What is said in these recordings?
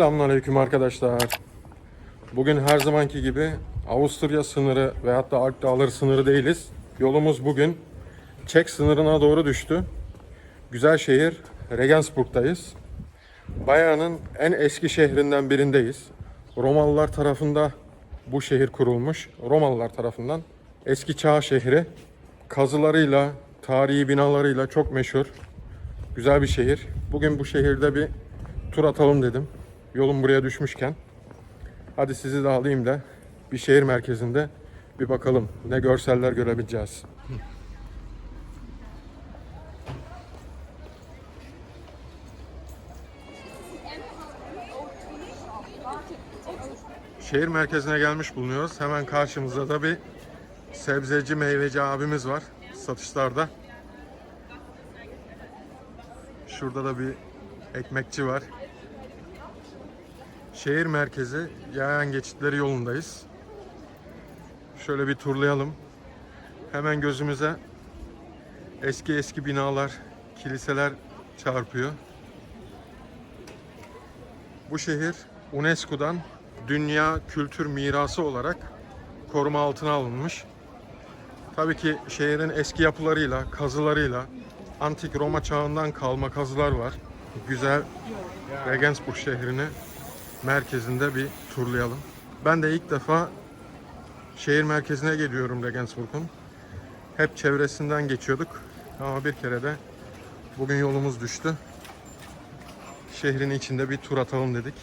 Selamünaleyküm arkadaşlar. Bugün her zamanki gibi Avusturya sınırı veyahut da Alp Dağları sınırı değiliz. Yolumuz bugün Çek sınırına doğru düştü. Güzel şehir Regensburg'dayız. Bayağı'nın en eski şehrinden birindeyiz. Romalılar tarafında bu şehir kurulmuş. Romalılar tarafından eski çağ şehri kazılarıyla, tarihi binalarıyla çok meşhur. Güzel bir şehir. Bugün bu şehirde bir tur atalım dedim. Yolum buraya düşmüşken. Hadi sizi de alayım da bir şehir merkezinde bir bakalım ne görseller görebileceğiz. Şehir merkezine gelmiş bulunuyoruz. Hemen karşımızda da bir sebzeci meyveci abimiz var satışlarda. Şurada da bir ekmekçi var. Şehir merkezi yayan geçitleri yolundayız. Şöyle bir turlayalım. Hemen gözümüze eski eski binalar, kiliseler çarpıyor. Bu şehir UNESCO'dan Dünya Kültür Mirası olarak koruma altına alınmış. Tabii ki şehrin eski yapılarıyla, kazılarıyla, antik Roma çağından kalma kazılar var. Güzel Regensburg şehrini merkezinde bir turlayalım. Ben de ilk defa şehir merkezine geliyorum Regensburg'un. Hep çevresinden geçiyorduk ama bir kere de bugün yolumuz düştü. Şehrin içinde bir tur atalım dedik.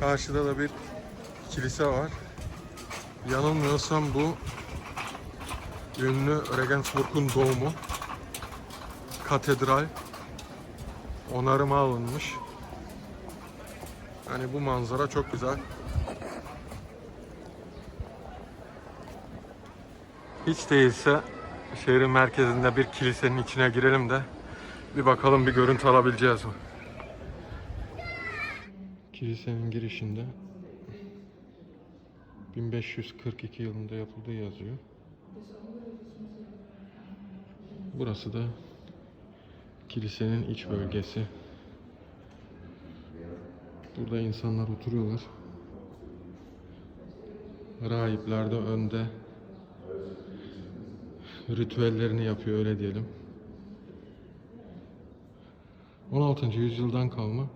Karşıda da bir kilise var. Yanılmıyorsam bu ünlü Regensburg'un doğumu. Katedral onarıma alınmış. Yani bu manzara çok güzel. Hiç değilse şehrin merkezinde bir kilisenin içine girelim de bir bakalım bir görüntü alabileceğiz mi? Kilisenin girişinde 1542 yılında yapıldığı yazıyor. Burası da kilisenin iç bölgesi. Burada insanlar oturuyorlar. Rahipler de önde ritüellerini yapıyor öyle diyelim. 16. yüzyıldan kalma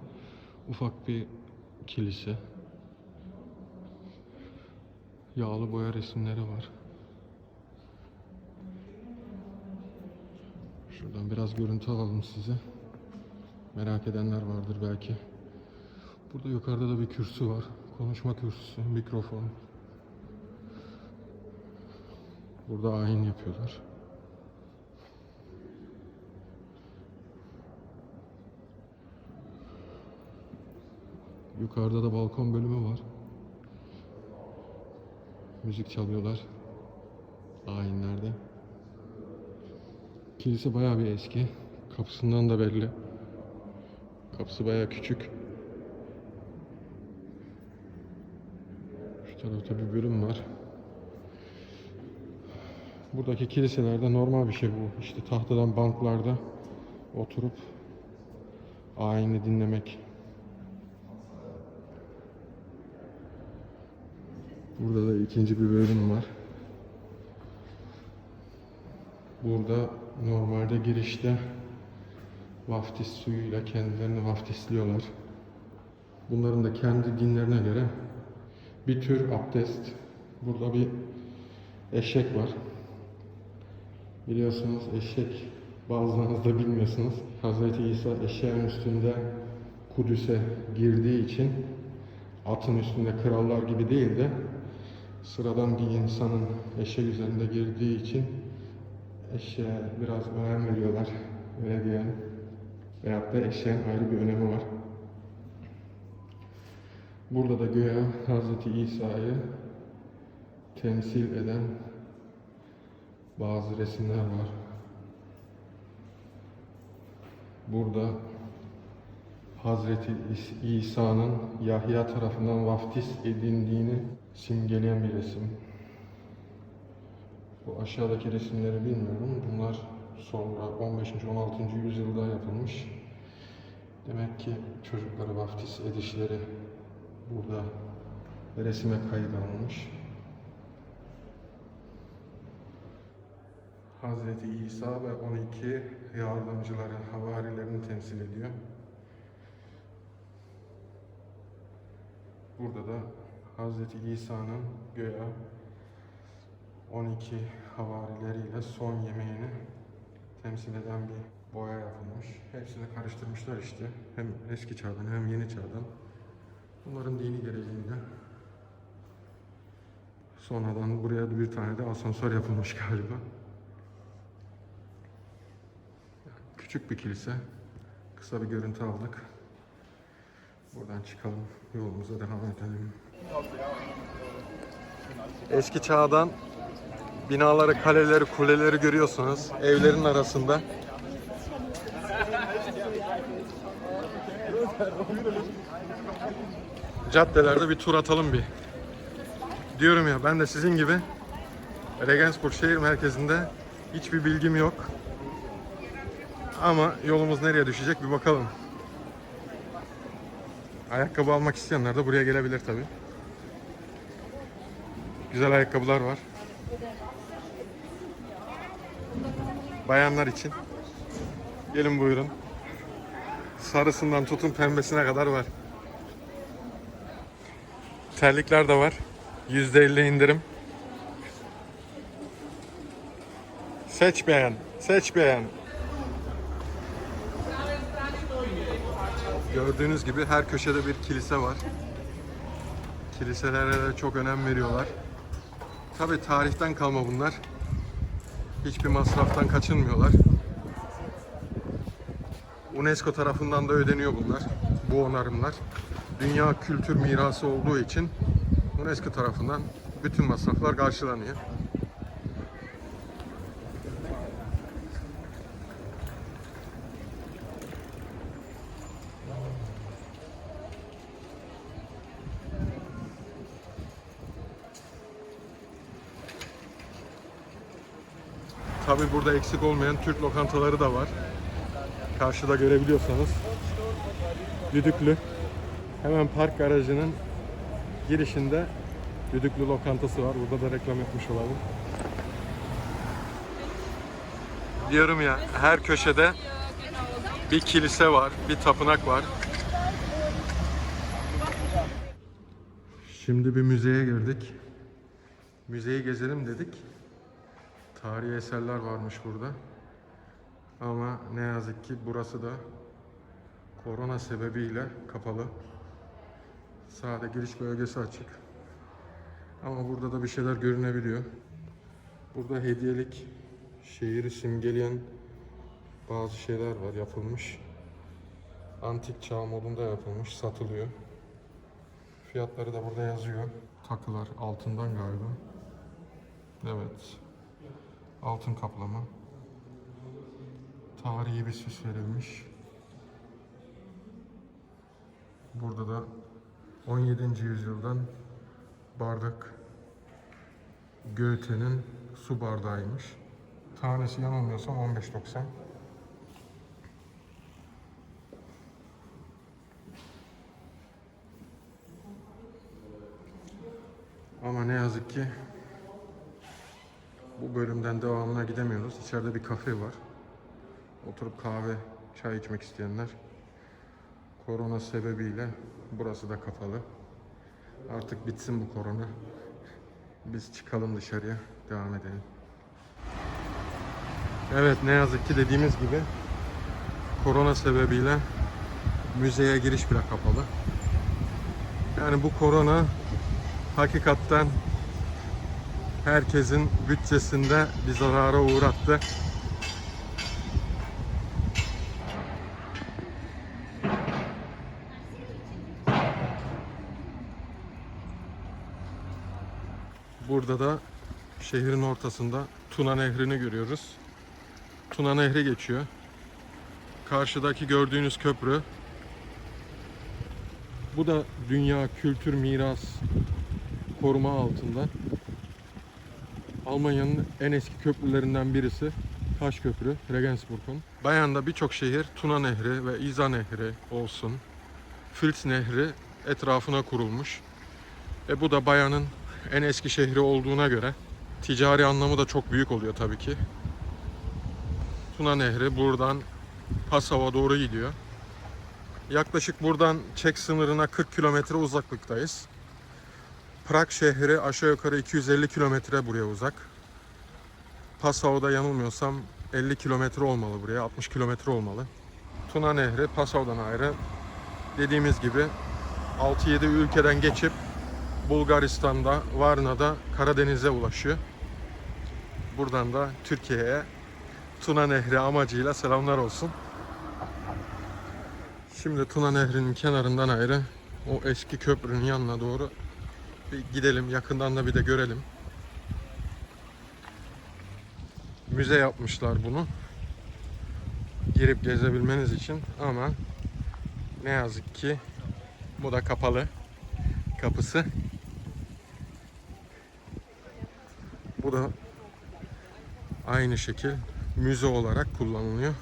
ufak bir kilise. Yağlı boya resimleri var. Şuradan biraz görüntü alalım size. Merak edenler vardır belki. Burada yukarıda da bir kürsü var. Konuşma kürsüsü, mikrofon. Burada ayin yapıyorlar. Yukarıda da balkon bölümü var. Müzik çalıyorlar. Ayinlerde. Kilise bayağı bir eski. Kapısından da belli. Kapısı bayağı küçük. Şu tarafta bir bölüm var. Buradaki kiliselerde normal bir şey bu. İşte tahtadan banklarda oturup ayini dinlemek. Burada da ikinci bir bölüm var. Burada normalde girişte vaftiz suyuyla kendilerini vaftisliyorlar. Bunların da kendi dinlerine göre bir tür abdest. Burada bir eşek var. Biliyorsunuz eşek bazılarınız da bilmiyorsunuz. Hz. İsa eşeğin üstünde Kudüs'e girdiği için atın üstünde krallar gibi değil de sıradan bir insanın eşek üzerinde girdiği için eşeğe biraz önem veriyorlar. Öyle diyelim. Veyahut da eşeğin ayrı bir önemi var. Burada da göğe Hz. İsa'yı temsil eden bazı resimler var. Burada Hazreti İs- İsa'nın Yahya tarafından vaftiz edildiğini simgeleyen bir resim. Bu aşağıdaki resimleri bilmiyorum. Bunlar sonra 15. 16. yüzyılda yapılmış. Demek ki çocukları vaftiz edişleri Burada resime kayıt alınmış. Hazreti İsa ve 12 yardımcıları, havarilerini temsil ediyor. Burada da Hazreti İsa'nın göya 12 havarileriyle son yemeğini temsil eden bir boya yapılmış. Hepsini karıştırmışlar işte. Hem eski çağdan hem yeni çağdan. Bunların dini gereğiyle. Sonradan buraya bir tane de asansör yapılmış galiba. Küçük bir kilise. Kısa bir görüntü aldık. Buradan çıkalım. Yolumuza devam edelim. Eski çağdan binaları, kaleleri, kuleleri görüyorsunuz. Evlerin arasında. Caddelerde bir tur atalım bir. Diyorum ya ben de sizin gibi Regensburg şehir merkezinde hiçbir bilgim yok. Ama yolumuz nereye düşecek bir bakalım. Ayakkabı almak isteyenler de buraya gelebilir tabi. Güzel ayakkabılar var. Bayanlar için. Gelin buyurun. Sarısından tutun pembesine kadar var. Terlikler de var. %50 indirim. Seç beğen. Seç beğen. Gördüğünüz gibi her köşede bir kilise var. Kiliselere de çok önem veriyorlar. Tabi tarihten kalma bunlar. Hiçbir masraftan kaçınmıyorlar. UNESCO tarafından da ödeniyor bunlar. Bu onarımlar. Dünya kültür mirası olduğu için UNESCO tarafından bütün masraflar karşılanıyor. Tabi burada eksik olmayan Türk lokantaları da var. Karşıda görebiliyorsanız. Düdüklü. Hemen park garajının girişinde Düdüklü lokantası var. Burada da reklam yapmış olalım. Diyorum ya her köşede bir kilise var, bir tapınak var. Şimdi bir müzeye girdik. Müzeyi gezelim dedik. Tarihi eserler varmış burada. Ama ne yazık ki burası da korona sebebiyle kapalı. Sade giriş bölgesi açık. Ama burada da bir şeyler görünebiliyor. Burada hediyelik şehri simgeleyen bazı şeyler var yapılmış. Antik çağ modunda yapılmış, satılıyor. Fiyatları da burada yazıyor. Takılar altından galiba. Evet. Altın kaplama. Tarihi bir süs verilmiş. Burada da 17. yüzyıldan bardak Goethe'nin su bardağıymış. Tanesi yanılmıyorsam 15.90. Ama ne yazık ki bu bölümden devamına gidemiyoruz. İçeride bir kafe var. Oturup kahve, çay içmek isteyenler. Korona sebebiyle burası da kapalı. Artık bitsin bu korona. Biz çıkalım dışarıya, devam edelim. Evet ne yazık ki dediğimiz gibi korona sebebiyle müzeye giriş bile kapalı. Yani bu korona hakikaten herkesin bütçesinde bir zarara uğrattı. Burada da şehrin ortasında Tuna Nehri'ni görüyoruz. Tuna Nehri geçiyor. Karşıdaki gördüğünüz köprü. Bu da Dünya Kültür Miras koruma altında. Almanya'nın en eski köprülerinden birisi Taş Köprü, Regensburg'un. Bayern'da birçok şehir Tuna Nehri ve İza Nehri olsun, Fils Nehri etrafına kurulmuş. E bu da Baya'nın en eski şehri olduğuna göre ticari anlamı da çok büyük oluyor tabii ki. Tuna Nehri buradan Pasav'a doğru gidiyor. Yaklaşık buradan Çek sınırına 40 kilometre uzaklıktayız. Prag şehri aşağı yukarı 250 kilometre buraya uzak. Passau'da yanılmıyorsam 50 kilometre olmalı buraya, 60 kilometre olmalı. Tuna Nehri Passau'dan ayrı. Dediğimiz gibi 6-7 ülkeden geçip Bulgaristan'da, Varna'da Karadeniz'e ulaşıyor. Buradan da Türkiye'ye Tuna Nehri amacıyla selamlar olsun. Şimdi Tuna Nehri'nin kenarından ayrı o eski köprünün yanına doğru bir gidelim. Yakından da bir de görelim. Müze yapmışlar bunu. Girip gezebilmeniz için ama ne yazık ki bu da kapalı kapısı. Bu da aynı şekil müze olarak kullanılıyor.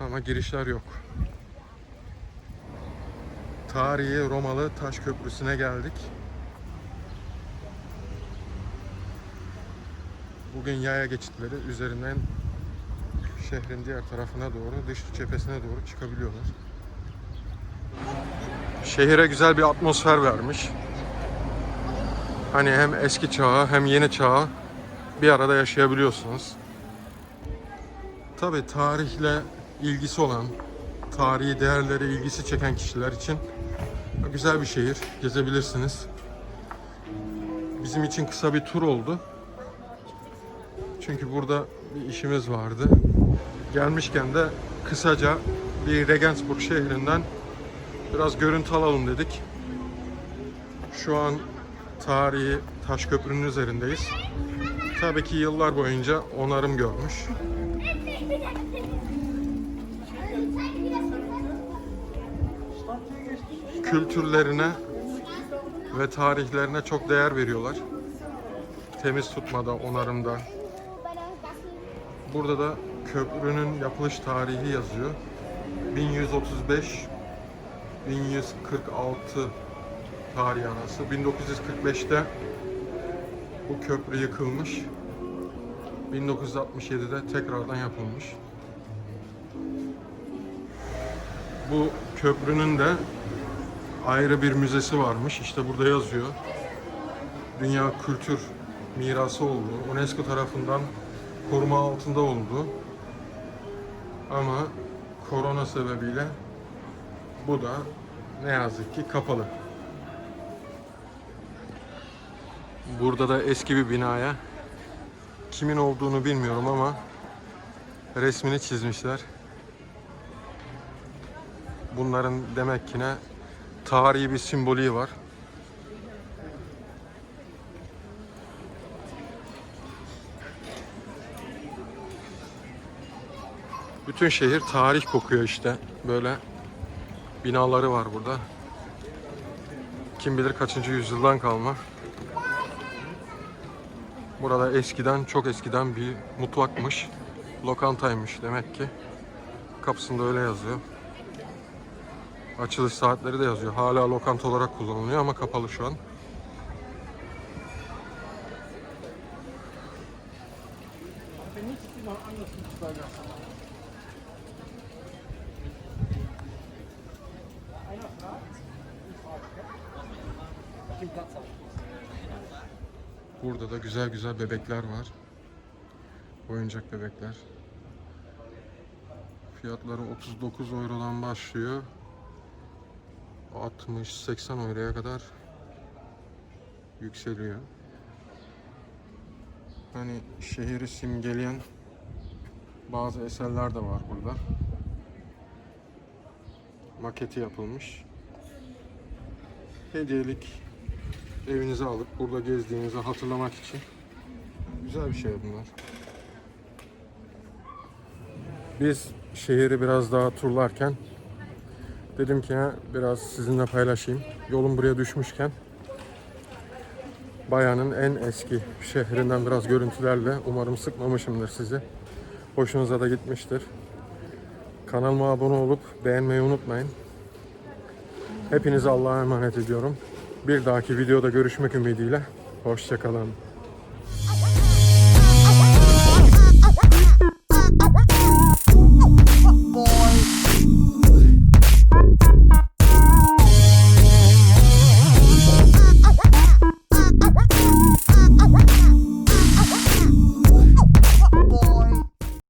Ama girişler yok. Tarihi Romalı Taş Köprüsü'ne geldik. Bugün yaya geçitleri üzerinden şehrin diğer tarafına doğru, dış cephesine doğru çıkabiliyorlar. Şehire güzel bir atmosfer vermiş. Hani hem eski çağı hem yeni çağı bir arada yaşayabiliyorsunuz. Tabi tarihle ilgisi olan, tarihi değerlere ilgisi çeken kişiler için güzel bir şehir. Gezebilirsiniz. Bizim için kısa bir tur oldu. Çünkü burada bir işimiz vardı. Gelmişken de kısaca bir Regensburg şehrinden biraz görüntü alalım dedik. Şu an tarihi taş köprünün üzerindeyiz. Tabii ki yıllar boyunca onarım görmüş. Kültürlerine ve tarihlerine çok değer veriyorlar. Temiz tutmada, onarımda. Burada da köprünün yapılış tarihi yazıyor. 1135 1146 tarih arası. 1945'te bu köprü yıkılmış. 1967'de tekrardan yapılmış. Bu köprünün de ayrı bir müzesi varmış. İşte burada yazıyor. Dünya Kültür Mirası olduğu, UNESCO tarafından koruma altında olduğu ama korona sebebiyle bu da ne yazık ki kapalı. Burada da eski bir binaya kimin olduğunu bilmiyorum ama resmini çizmişler. Bunların demek ki ne tarihi bir simbolü var. Bütün şehir tarih kokuyor işte. Böyle binaları var burada. Kim bilir kaçıncı yüzyıldan kalma. Burada eskiden, çok eskiden bir mutfakmış. Lokantaymış demek ki. Kapısında öyle yazıyor. Açılış saatleri de yazıyor. Hala lokanta olarak kullanılıyor ama kapalı şu an. Burada da güzel güzel bebekler var. Oyuncak bebekler. Fiyatları 39 eurodan başlıyor. 60-80 euroya kadar yükseliyor. Hani şehri simgeleyen bazı eserler de var burada. Maketi yapılmış. Hediyelik evinize alıp burada gezdiğinizi hatırlamak için güzel bir şey bunlar. Biz şehri biraz daha turlarken dedim ki biraz sizinle paylaşayım. Yolum buraya düşmüşken Baya'nın en eski şehrinden biraz görüntülerle umarım sıkmamışımdır sizi. Hoşunuza da gitmiştir. Kanalıma abone olup beğenmeyi unutmayın. Hepinizi Allah'a emanet ediyorum. Bir dahaki videoda görüşmek ümidiyle. Hoşçakalın.